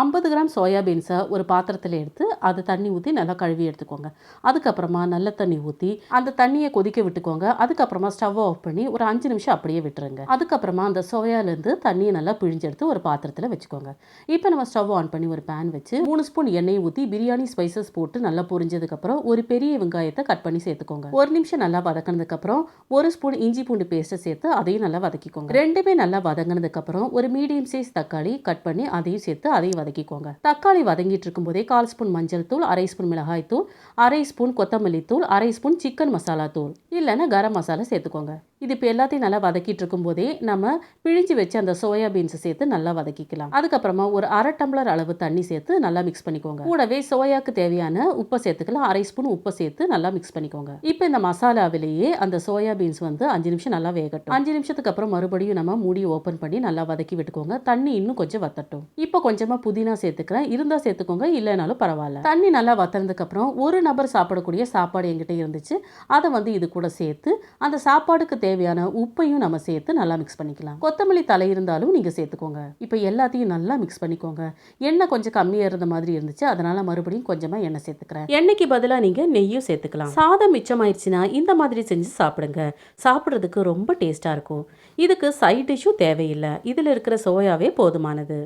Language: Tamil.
ஐம்பது கிராம் சோயாபீன்ஸை ஒரு பாத்திரத்தில் எடுத்து அதை தண்ணி ஊற்றி நல்லா கழுவி எடுத்துக்கோங்க. அதுக்கப்புறமா நல்ல தண்ணி ஊற்றி அந்த தண்ணியை கொதிக்க விட்டுக்கோங்க. அதுக்கப்புறமா ஸ்டவ் ஆஃப் பண்ணி ஒரு அஞ்சு நிமிஷம் அப்படியே விட்டுருங்க. அதுக்கப்புறமா அந்த சோயாலேருந்து தண்ணியை நல்லா பிழிஞ்சு எடுத்து ஒரு பாத்திரத்தில் வச்சுக்கோங்க. இப்போ நம்ம ஸ்டவ் ஆன் பண்ணி ஒரு பேன் வச்சு மூணு ஸ்பூன் எண்ணெய் ஊற்றி பிரியாணி ஸ்பைசஸ் போட்டு நல்லா பொரிஞ்சதுக்கப்புறம் ஒரு பெரிய வெங்காயத்தை கட் பண்ணி சேர்த்துக்கோங்க. ஒரு நிமிஷம் நல்லா வதக்கினதுக்கப்புறம் ஒரு ஸ்பூன் இஞ்சி பூண்டு பேஸ்ட்டை சேர்த்து அதையும் நல்லா வதக்கிக்கோங்க. ரெண்டுமே நல்லா வதங்கினதுக்கப்புறம் ஒரு மீடியம் சைஸ் தக்காளி கட் பண்ணி அதையும் சேர்த்து அதையும் வதக்கிக்கோங்க. தக்காளி வதங்கிட்டு இருக்கும்போதே கால் ஸ்பூன் மஞ்சள் தூள் அரை ஸ்பூன் மிளகாய் தூள் அரை ஸ்பூன் கொத்தமல்லி தூள் அரை ஸ்பூன் சிக்கன் மசாலா தூள். இல்லைன்னா கரம் மசாலா சேர்த்துக்கோங்க. இது இப்போ எல்லாத்தையும் நல்லா வதக்கிட்டு இருக்கும்போதே நம்ம பிழிஞ்சு வச்சு அந்த சோயா பீன்ஸை சேர்த்து நல்லா வதக்கிக்கலாம். அதுக்கப்புறமா ஒரு அரை டம்ளர் அளவு தண்ணி சேர்த்து நல்லா மிக்ஸ் பண்ணிக்கோங்க. கூடவே சோயாக்கு தேவையான உப்பை சேர்த்துக்கலாம். அரை ஸ்பூன் உப்பை சேர்த்து நல்லா மிக்ஸ் பண்ணிக்கோங்க. இப்போ இந்த மசாலாவிலேயே அந்த சோயா பீன்ஸ் வந்து அஞ்சு நிமிஷம் நல்லா வேகட்டும். அஞ்சு நிமிஷத்துக்கு அப்புறம் மறுபடியும் நம்ம மூடி ஓப்பன் பண்ணி நல்லா வதக்கி விட்டுக்கோங்க. தண்ணி இன்னும் கொஞ்சம் வத்தட்டும். இப்போ கொஞ்சமா புதினா சேர்த்துக்கிறேன். இருந்தா சேர்த்துக்கோங்க. இல்லைனாலும் பரவாயில்ல. தண்ணி நல்லா வத்தனதுக்கு அப்புறம் ஒரு நபர் சாப்பிடக்கூடிய சாப்பாடு என்கிட்ட இருந்துச்சு. அதை வந்து இது கூட சேர்த்து அந்த சாப்பாடுக்கு தேவையான உப்பையும் நம்ம சேர்த்து நல்லா மிக்ஸ் பண்ணிக்கலாம். கொத்தமல்லி தலை இருந்தாலும் நீங்கள் சேர்த்துக்கோங்க. இப்போ எல்லாத்தையும் நல்லா மிக்ஸ் பண்ணிக்கோங்க. எண்ணெய் கொஞ்சம் கம்மியாக இருந்த மாதிரி இருந்துச்சு. அதனால மறுபடியும் கொஞ்சமாக எண்ணெய் சேர்த்துக்கிறேன். எண்ணெய்க்கு பதிலாக நீங்கள் நெய்யும் சேர்த்துக்கலாம். சாதம் மிச்சமாயிருச்சுன்னா இந்த மாதிரி செஞ்சு சாப்பிடுங்க. சாப்பிட்றதுக்கு ரொம்ப டேஸ்ட்டாக இருக்கும். இதுக்கு சைட் டிஷ்ஷும் தேவையில்லை. இதில் இருக்கிற சோயாவே போதுமானது.